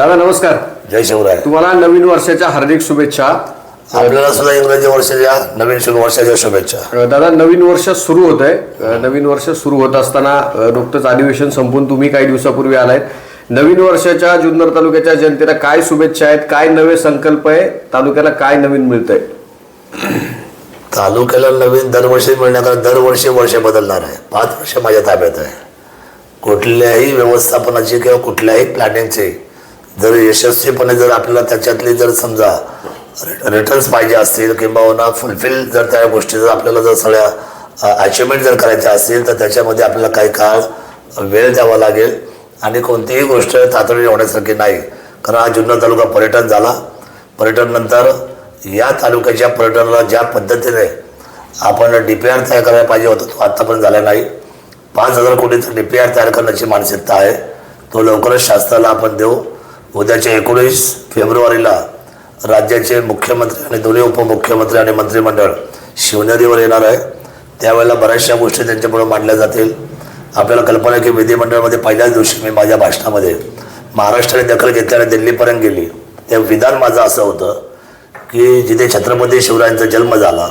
दादा नमस्कार. जय शिवराय. तुम्हाला नवीन वर्षाच्या हार्दिक शुभेच्छा. आपल्याला सुद्धा इंग्रजी वर्षाच्या नवीन वर्षाच्या शुभेच्छा. दादा नवीन वर्ष सुरू होत आहे नवीन वर्ष सुरू होत असताना नुकतंच अधिवेशन संपून तुम्ही काही दिवसापूर्वी आलाय नवीन वर्षाच्या जुन्नर तालुक्याच्या जनतेला काय शुभेच्छा आहेत? काय नवे संकल्प आहे? तालुक्याला काय नवीन मिळतंय? तालुक्याला नवीन दरवर्षी मिळण्याकरता दरवर्षी वर्ष बदलणार आहे. पाच वर्ष माझ्या ताब्यात आहे. कुठल्याही व्यवस्थापनाची किंवा कुठल्याही प्लॅनिंगचे जर यशस्वीपणे जर आपल्याला त्याच्यातली जर समजा रिटर्न्स पाहिजे असतील किंवा फुलफिल जर त्या गोष्टी जर आपल्याला जर सगळ्या अचिव्हमेंट जर करायच्या असतील तर त्याच्यामध्ये आपल्याला काही काळ वेळ द्यावा लागेल. आणि कोणतीही गोष्ट तातडीने होण्यासारखी नाही. कारण हा जुन्नर तालुका पर्यटन झाला. पर्यटननंतर या तालुक्याच्या पर्यटनाला ज्या पद्धतीने आपण डी पी आर तयार करायला पाहिजे होता तो आत्तापर्यंत झाला नाही. पाच हजार कोटीचा डी पी आर तयार करण्याची मानसिकता आहे. तो लवकरच शासनाला आपण देऊ. उद्याच्या एकोणीस फेब्रुवारीला राज्याचे मुख्यमंत्री आणि दोन्ही उपमुख्यमंत्री आणि मंत्रिमंडळ शिवनेरीवर येणार आहे. त्यावेळेला बऱ्याचशा गोष्टी त्यांच्यापुढे मांडल्या जातील. आपल्याला कल्पना आहे की विधिमंडळामध्ये पहिल्याच दिवशी मी माझ्या भाषणामध्ये महाराष्ट्राने दखल घेतल्याने दिल्लीपर्यंत गेली. ते विधान माझं असं होतं की जिथे छत्रपती शिवरायांचा जन्म झाला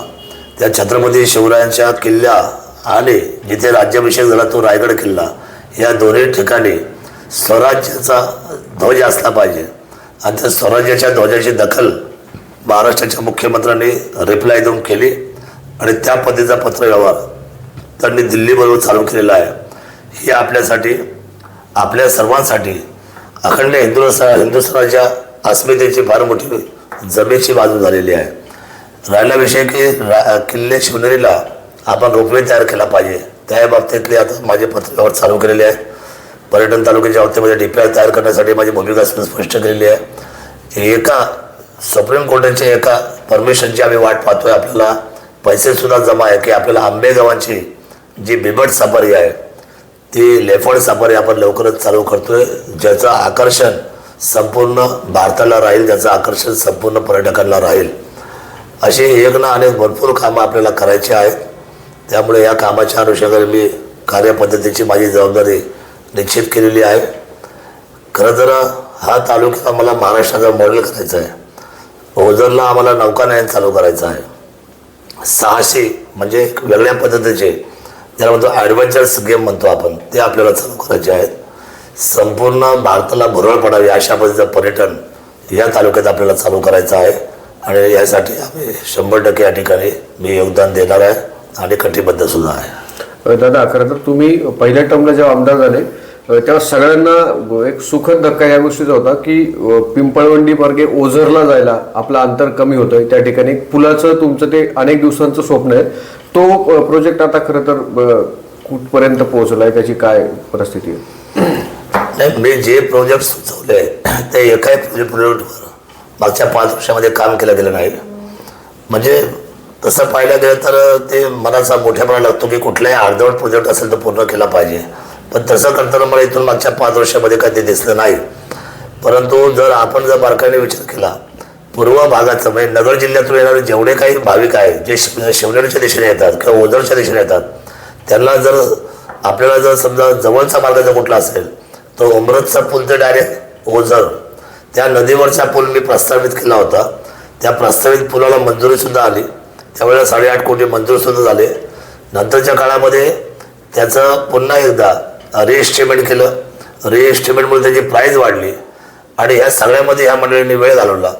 त्या छत्रपती शिवरायांच्या किल्ल्या आणि जिथे राज्याभिषेक झाला तो रायगड किल्ला या दोन्ही ठिकाणी स्वराज्याचा ध्वज असला पाहिजे. आणि त्या स्वराज्याच्या ध्वजाची दखल महाराष्ट्राच्या मुख्यमंत्र्यांनी रिप्लाय देऊन केली आणि त्या पद्धतीचा पत्रव्यवहार त्यांनी दिल्लीबरोबर चालू केलेला आहे. हे आपल्यासाठी आपल्या सर्वांसाठी अखंड हिंदुस्ता हिंदुस्थानाच्या अस्मितेची फार मोठी जमेची बाजू झालेली आहे. राहिला विषय की रा किल्ले शिवनेरीला आपण रोपवे तयार केला पाहिजे. त्या बाबतीतले आता माझे पत्रव्यवहार चालू केलेले आहे पर्यटन तालुक्याच्या बाबतीमध्ये डी पी आर तयार करण्यासाठी माझी भूमिका स्पष्ट केलेली आहे. एका सुप्रीम कोर्टाच्या एका परमिशनची आम्ही वाट पाहतोय. आपल्याला पैसेसुद्धा जमा आहे. की आपल्याला आंबेगावांची जी बिबट सफारी आहे ती लेफड सफारी आपण लवकरच चालू करतोय. ज्याचं आकर्षण संपूर्ण भारताला राहील ज्याचं आकर्षण संपूर्ण पर्यटकांना राहील. अशी एक ना अनेक भरपूर कामं आपल्याला करायची आहेत. त्यामुळे या कामाच्या अनुषंगाने मी कार्यपद्धतीची माझी जबाबदारी निश्चित केलेली आहे. खरं तर हा तालुका आम्हाला महाराष्ट्राचा मॉडेल करायचा आहे. ओझरला आम्हाला नौकानयन चालू करायचं आहे. सहाशे म्हणजे एक वेगळ्या पद्धतीचे ज्याला म्हणतो ॲडव्हेंचर्स गेम म्हणतो आपण ते आपल्याला चालू करायचे आहेत. संपूर्ण भारताला भुरळ पडावी अशा पद्धतीचं पर्यटन या तालुक्यात आपल्याला चालू करायचं आहे. आणि यासाठी आम्ही शंभर टक्के या ठिकाणी मी योगदान देणार आहे आणि कटिबद्ध सुद्धा आहे. दादा खरं तर तुम्ही पहिल्या टर्मला जेव्हा आमदार झाले तेव्हा सगळ्यांना एक सुखद धक्का या गोष्टीचा होता की पिंपळवंडी मार्गे ओझरला जायला आपलं अंतर कमी होतंय. त्या ठिकाणी पुलाचं तुमचं ते अनेक दिवसांचं स्वप्न आहे. तो प्रोजेक्ट आता खरं तर कुठपर्यंत पोहोचलाय? त्याची काय परिस्थिती आहे? नाही मी जे प्रोजेक्ट सुचवले ते एकाही प्रोजेक्ट प्रोजेक्टवर मागच्या पाच वर्षामध्ये काम केलं गेलं नाही. म्हणजे तसं पाहायला गेलं तर ते मनाचा मोठ्यापणा लागतो की कुठलाही अर्धवट प्रोजेक्ट असेल तर पूर्ण केला पाहिजे. पण तसं करताना मला इथून मागच्या पाच वर्षामध्ये काही ते दिसलं नाही. परंतु जर आपण जर बारकाईने विचार केला पूर्व भागाचं म्हणजे नगर जिल्ह्यातून येणारे जेवढे काही भाविक आहेत जे शिव म्हणजे शिवनेरीच्या दिशेने येतात किंवा ओझरच्या दिशेने येतात त्यांना जर आपल्याला जर समजा जवळचा मार्ग जर कुठला असेल तर उमरतचा पूल ते डायरेक्ट ओझर. त्या नदीवरचा पूल मी प्रस्तावित केला होता. त्या प्रस्तावित पुलाला मंजुरीसुद्धा आली. त्यावेळेला साडेआठ कोटी मंजूरसुद्धा झाले. नंतरच्या काळामध्ये त्याचं पुन्हा एकदा रिएस्टिमेट केलं. रिएस्टिमेटमुळे त्याची प्राईज वाढली. आणि ह्या सगळ्यामध्ये ह्या मंडळींनी वेळ घालवला.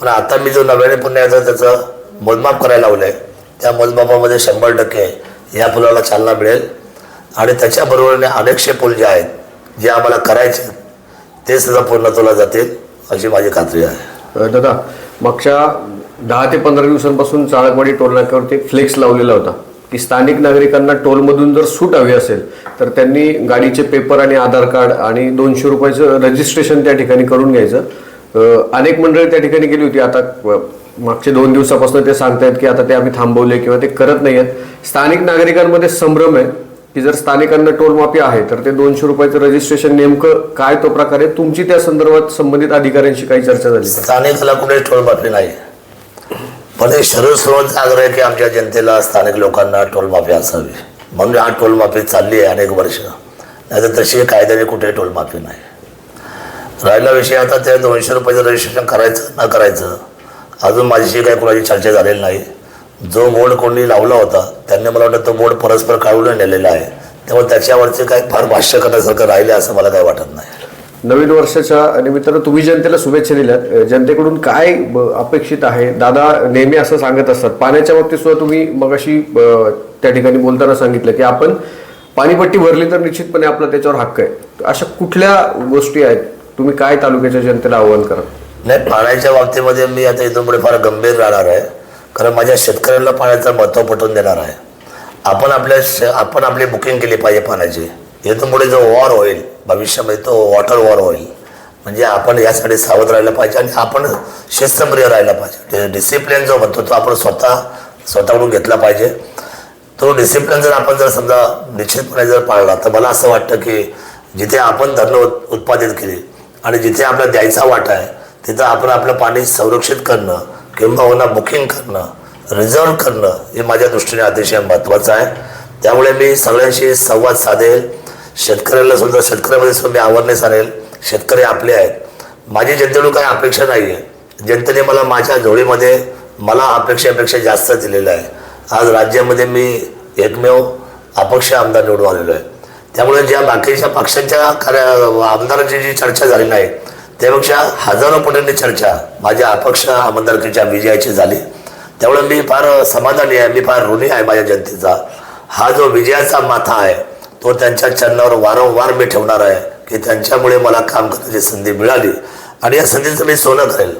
पण आता मी जो नव्याने पुन्हा याचा त्याचं मोजमाप करायला लावलं आहे त्या मोजमापामध्ये शंभर टक्के या पुलाला चालना मिळेल. आणि त्याच्याबरोबरीने अनेकशे पूल जे आहेत जे आम्हाला करायचे ते सुद्धा पूर्णत्वाला जातील अशी माझी खात्री आहे. दादा मागच्या दहा ते पंधरा दिवसांपासून चाळकवाडी टोलनाक्यावरती फ्लेक्स लावलेला होता. की स्थानिक नागरिकांना टोलमधून जर सूट हवी असेल तर त्यांनी गाडीचे पेपर आणि आधार कार्ड आणि दोनशे रुपयाचं रजिस्ट्रेशन त्या ठिकाणी करून घ्यायचं. अनेक मंडळी त्या ठिकाणी गेली होती. आता मागचे दोन दिवसापासून ते सांगतायत की आता ते आम्ही थांबवले किंवा ते करत नाही आहेत स्थानिक नागरिकांमध्ये संभ्रम आहे की जर स्थानिकांना टोलमाफी आहे तर ते दोनशे रुपयाचं रजिस्ट्रेशन नेमकं काय तो प्रकार आहे? तुमची त्या संदर्भात संबंधित अधिकाऱ्यांशी काही चर्चा झाली स्थानिक टोलमाफी नाही. पण हे शरद सर्वांचा आग्रह आहे की आमच्या जनतेला स्थानिक लोकांना टोलमाफी असावी. म्हणून हा टोलमाफी चालली आहे अनेक वर्ष. नाही तर तशी कायद्याने कुठे टोलमाफी नाही. राहिला विषय आता त्या दोनशे रुपयाचं रजिस्ट्रेशन करायचं न करायचं. अजून माझ्याशी काही कोणाची चर्चा झालेली नाही. जो बोर्ड कोणी लावला होता त्यांनी मला वाटतं तो बोर्ड परस्पर काढून नेलेला आहे. त्यामुळे त्याच्यावरचे काही फार भाष्य करण्यासारखं राहिले असं मला काही वाटत नाही. नवीन वर्षाच्या निमित्तानं तुम्ही जनतेला शुभेच्छा दिल्यात. जनतेकडून काय अपेक्षित आहे? दादा नेहमी असं सांगत असतात. पाण्याच्या बाबतीत सुद्धा तुम्ही मगाशी अशी त्या ठिकाणी बोलताना सांगितलं की आपण पाणीपट्टी भरली तर निश्चितपणे आपला त्याच्यावर हक्क आहे. अशा कुठल्या गोष्टी आहेत? तुम्ही काय तालुक्याच्या जनतेला आव्हान करा नाही पाण्याच्या बाबतीमध्ये मी आता इथून पुढे फार गंभीर राहणार आहे. कारण माझ्या शेतकऱ्यांना पाण्याचं महत्त्व पटवून देणार आहे. आपण आपल्या श आपण आपली बुकिंग केली पाहिजे पाण्याची. याच्यामुळे पुढे जो वॉर होईल भविष्यामध्ये तो वॉटर वॉर होईल. म्हणजे आपण यासाठी सावध राहिलं पाहिजे आणि आपण शिस्तप्रिय राहिला पाहिजे. डिसिप्लिन जो म्हणतो तो आपण स्वतः स्वतःकडून घेतला पाहिजे. तो डिसिप्लिन जर आपण जर समजा निश्चितपणे जर पाळला तर मला असं वाटतं की जिथे आपण धरणं उत्पादित केली आणि जिथे आपला द्यायचा वाटा आहे तिथं आपण आपलं पाणी संरक्षित करणं किंबहुना बुकिंग करणं रिझर्व करणं हे माझ्या दृष्टीने अतिशय महत्त्वाचं आहे. त्यामुळे मी सगळ्यांशी संवाद साधेल. शेतकऱ्याला सुद्धा शेतकऱ्यामध्ये सुद्धा मी अवेअरनेस आणेल. शेतकरी आपले आहेत. माझी जनतेकडून काही अपेक्षा नाही आहे जनतेने मला माझ्या जोडीमध्ये मला अपेक्षेपेक्षा जास्त दिलेलं आहे. आज राज्यामध्ये मी एकमेव अपक्ष आमदार निवडून आलेलो आहे. त्यामुळे ज्या बाकीच्या पक्षांच्या कार्य आमदारांची जी चर्चा झाली नाही त्यापेक्षा हजारो पटींनी चर्चा माझ्या अपक्ष आमदारकीच्या विजयाची झाली. त्यामुळे मी फार समाधानी आहे. मी फार ऋणी आहे माझ्या जनतेचा. हा जो विजयाचा माथा आहे तो त्यांच्या चरणावर वारंवार मी ठेवणार आहे की त्यांच्यामुळे मला काम करण्याची संधी मिळाली. आणि या संधीचं मी सोनं करेल.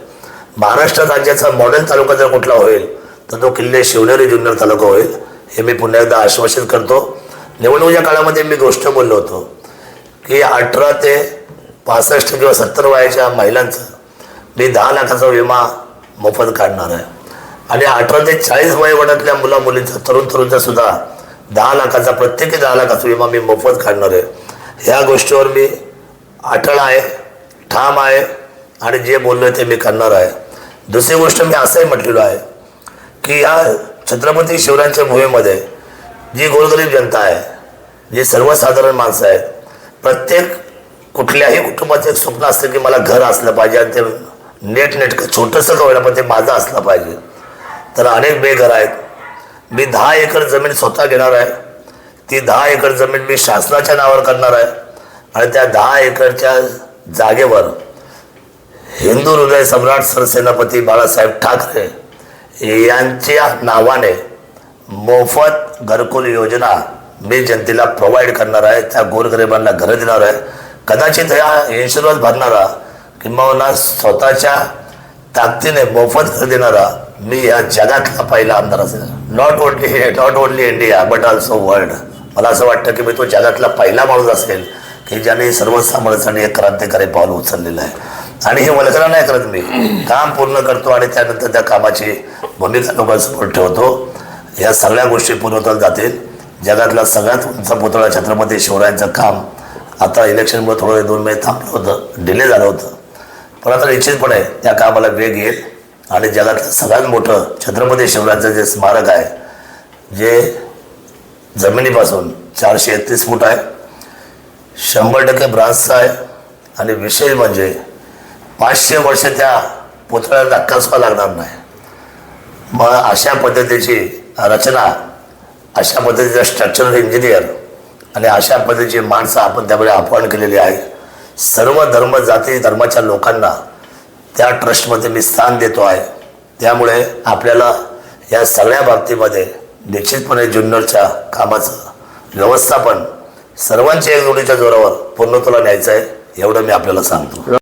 महाराष्ट्र राज्याचा मॉडेल तालुका जर कुठला होईल तर तो किल्ले शिवनेरी जुन्नर तालुका होईल. हे मी पुन्हा एकदा आश्वासित करतो. निवडणुकीच्या काळामध्ये मी गोष्ट बोललो होतो की अठरा ते पासष्ट किंवा सत्तर वयाच्या महिलांचं मी दहा लाखाचा विमा मोफत काढणार आहे. आणि अठरा ते चाळीस वयोगटातल्या मुला मुलींचा तरुण तरुणचा सुद्धा दहा लाखाचा प्रत्येकी दहा लाखाचा विमा मी मोफत काढणार आहे. ह्या गोष्टीवर मी अटळ आहे ठाम आहे आणि जे बोललो ते मी करणार आहे. दुसरी गोष्ट मी असंही म्हटलेलो आहे की या छत्रपती शिवरायांच्या भूमीमध्ये जी गोरगरीब जनता आहे जी सर्वसाधारण माणसं आहेत प्रत्येक कुठल्याही कुटुंबाचं एक स्वप्न असतं की मला घर असलं पाहिजे आणि ते नेट नेटकं छोटंसं का होईना पण ते माझं असलं पाहिजे. तर अनेक बेघर आहेत. मी दहा एकर जमीन स्वतः घेणार आहे. ती दहा एकर जमीन मी शासनाच्या नावावर करणार आहे. आणि त्या दहा एकरच्या जागेवर हिंदू हृदय सम्राट सरसेनापती बाळासाहेब ठाकरे यांच्या नावाने मोफत घरकुल योजना मी जनतेला प्रोव्हाइड करणार आहे. त्या गोरगरिबांना घरं देणार आहे. कदाचित ह्या इन्शुरन्स भरणारा किंबहुना स्वतःच्या ताकदीने मोफत देणारा मी या जगातला पहिला आमदार असेल not only not only India but also world मला असं वाटतं की मी तो जगातला पहिला माणूस असेल की ज्याने सर्वसामान्यांसाठी एक क्रांतिकारी पाऊल उचललेलं आहे आणि हे वलकरा नाही करत मी काम पूर्ण करतो आणि त्यानंतर त्या कामाची भूमिका लोकांसमोर ठेवतो या सगळ्या गोष्टी पुरवतात जातील जगातला सगळ्यात उंच पुतळा छत्रपती शिवरायांचं काम आता इलेक्शनमुळे थोडं दोन महिने थांबलं होतं डिले झालं होतं पण आता निश्चितपणे त्या कामाला वेग येईल. आणि जगातलं सगळ्यात मोठं छत्रपती शिवराजचं जे स्मारक आहे जे जमिनीपासून चारशे एकतीस फूट आहे शंभर टक्के ब्रान्सचं आहे आणि विशेष म्हणजे पाचशे वर्ष त्या पुतळ्याला धक्का लागणार नाही. मग अशा पद्धतीची रचना अशा पद्धतीचा स्ट्रक्चरल इंजिनियर आणि अशा पद्धतीची माणसं आपण त्यामध्ये अपॉइंट केलेली आहे सर्व धर्म जाती धर्माच्या लोकांना त्या ट्रस्टमध्ये मी स्थान देतो आहे. त्यामुळे आपल्याला या सगळ्या बाबतीमध्ये निश्चितपणे जुन्नरच्या कामाचं व्यवस्थापन सर्वांच्या एकजोडीच्या जोरावर पूर्णत्वाला न्यायचं आहे एवढं मी आपल्याला सांगतो.